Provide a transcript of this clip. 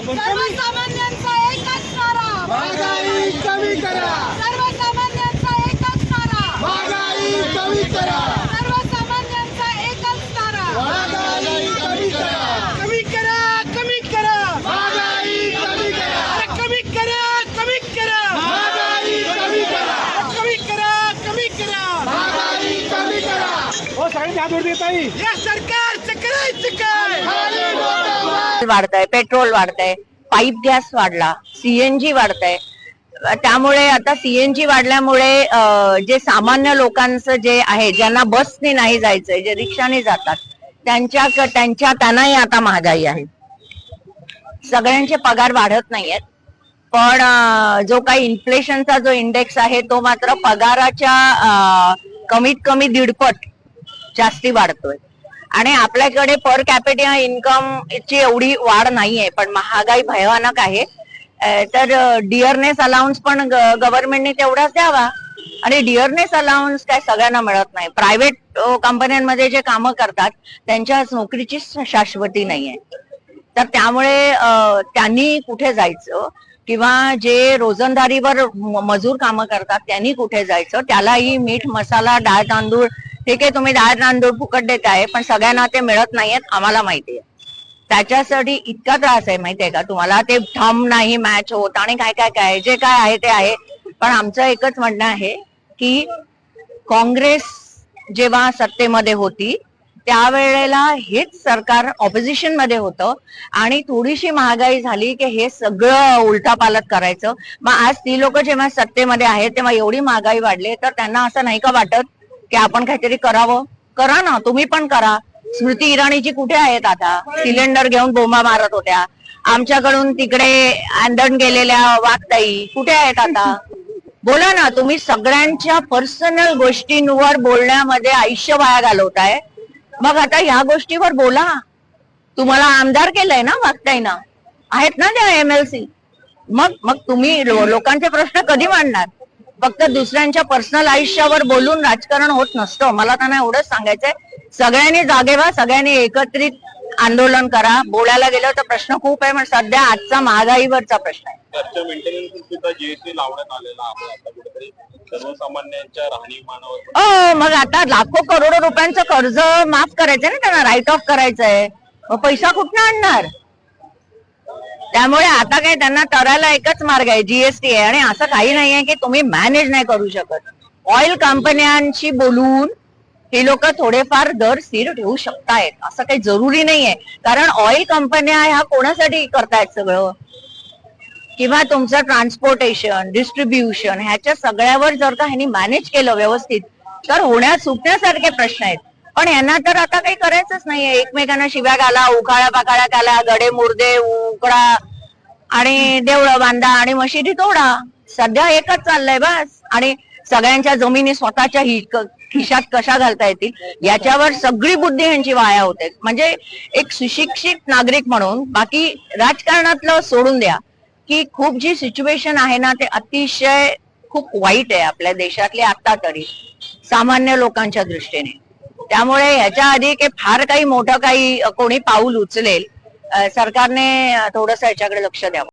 सर्वसामान्यांचा एकच नारा. महागाई कमी करा. सर्वसामान्यांचा एकच नारा. महागाई कमी करा. सर्वसामान्यांचा एकच नारा. महागाई कमी करा. कमी करा कमी करा. महागाई कमी करा. कमी करा कमी करा. महागाई कमी करा. कमी करा कमी करा. महागाई कमी करा. हो सगळ्यांनी हात वर देत या सरकारचं करायचं काय? वाढतंय पेट्रोल वाढतंय पाईप गॅस वाढला सीएनजी वाढतंय. त्यामुळे आता सीएनजी वाढल्यामुळे जे सामान्य लोकांचं जे आहे ज्यांना बसने नाही जायचंय जे रिक्षाने जातात त्यांच्या त्यांच्या त्यांनाही आता महागाई आहे. सगळ्यांचे पगार वाढत नाहीयेत. पण जो काही इन्फ्लेशनचा जो इंडेक्स आहे तो मात्र पगाराच्या कमीत कमी दीडपट जास्ती वाढतोय. आणि आपल्याकडे पर कॅपिटल इन्कम ची एवढी वाढ नाहीये पण महागाई भयानक आहे. तर डिअरनेस अलाउन्स पण गव्हर्नमेंटने तेवढाच द्यावा. आणि डिअरनेस अलाउन्स काय सगळ्यांना मिळत नाही. प्रायव्हेट कंपन्यांमध्ये जे कामं करतात त्यांच्या नोकरीची शाश्वती नाहीये. तर त्यामुळे त्यांनी कुठे जायचं किंवा जे रोजंदारीवर मजूर कामं करतात त्यांनी कुठे जायचं? त्यालाही मीठ मसाला डाळ तांदूळ ठीक आहे तुम्ही डाळ तांदूळ फुकट देत आहे पण सगळ्यांना ते मिळत नाहीयेत आम्हाला माहिती आहे. त्याच्यासाठी इतका त्रास आहे माहितीये का? तुम्हाला ते थम नाही मॅच होत आणि काय काय काय जे काय आहे ते आहे. पण आमचं एकच म्हणणं आहे की काँग्रेस जेव्हा सत्तेमध्ये होती त्यावेळेला हेच सरकार ऑपोजिशनमध्ये होतं आणि थोडीशी महागाई झाली की हे सगळं उलटापालट करायचं. मग आज ती लोक जेव्हा सत्तेमध्ये आहेत तेव्हा एवढी महागाई वाढली तर त्यांना असं नाही का वाटत की आपण काहीतरी करावं. करा ना तुम्ही पण करा. स्मृती इराणीची कुठे आहेत आता? सिलेंडर घेऊन बोंबा मारत होत्या. आमच्याकडून तिकडे आंदण गेलेल्या वाघताई कुठे आहेत आता? बोला ना तुम्ही सगळ्यांच्या पर्सनल गोष्टींवर बोलण्यामध्ये आयुष्य वाया घालवताय. मग आता ह्या गोष्टीवर बोला. तुम्हाला आमदार केलंय ना वागताय आहेत ना त्या एमएलसी मग मग तुम्ही लोकांचे प्रश्न कधी मांडणार? फक्त दुसऱ्यांच्या पर्सनल आयुष्यावर बोलून राजकारण होत नसतं. मला त्यांना एवढंच सांगायचंय. सगळ्यांनी जागे व्हा सगळ्यांनी एकत्रित आंदोलन करा. बोलायला गेलं तर प्रश्न खूप आहे पण सध्या आजचा महागाईवरचा प्रश्न आहे. मग आता लाखो करोडो रुपयांचं कर्ज माफ करायचंय ना त्यांना राईट ऑफ करायचंय. मग पैसा कुठनं आणणार? त्यामुळे आता काय त्यांना करायला एकच मार्ग आहे जीएसटी आहे. आणि असं काही नाही आहे की तुम्ही मॅनेज नाही करू शकत. ऑइल कंपन्यांशी बोलून हे लोक थोडेफार दर स्थिर ठेवू शकतायत. असं काही जरुरी नाहीये कारण ऑइल कंपन्या ह्या कोणासाठी करतायत सगळं? किंवा तुमचं ट्रान्सपोर्टेशन डिस्ट्रीब्युशन ह्याच्या सगळ्यावर जर का ह्यांनी मॅनेज केलं व्यवस्थित तर होण्या सुटण्यासारखे प्रश्न आहेत. पण यांना तर आता काही करायचंच नाहीये. एकमेकांना शिव्या घाला उखाळा पाकाळा घाला गडे मुर्दे उकडा आणि देवळं बांधा आणि मशिदी तोडा. सध्या एकच चाललंय बस. आणि सगळ्यांच्या जमिनी स्वतःच्या खिशात कशा घालता येतील? याच्यावर सगळी बुद्धी यांची वाया होते. म्हणजे एक सुशिक्षित नागरिक म्हणून बाकी राजकारणातलं सोडून द्या. की खूप जी सिच्युएशन आहे ना ते अतिशय खूप वाईट आहे आपल्या देशातली आता तरी. सामान्य लोकांच्या दृष्टीने. त्यामुळे ह्याच्या आधी काही फार काही मोठं काही कोणी पाऊल उचलेल सरकारने थोडस ह्याच्याकडे लक्ष द्यावं.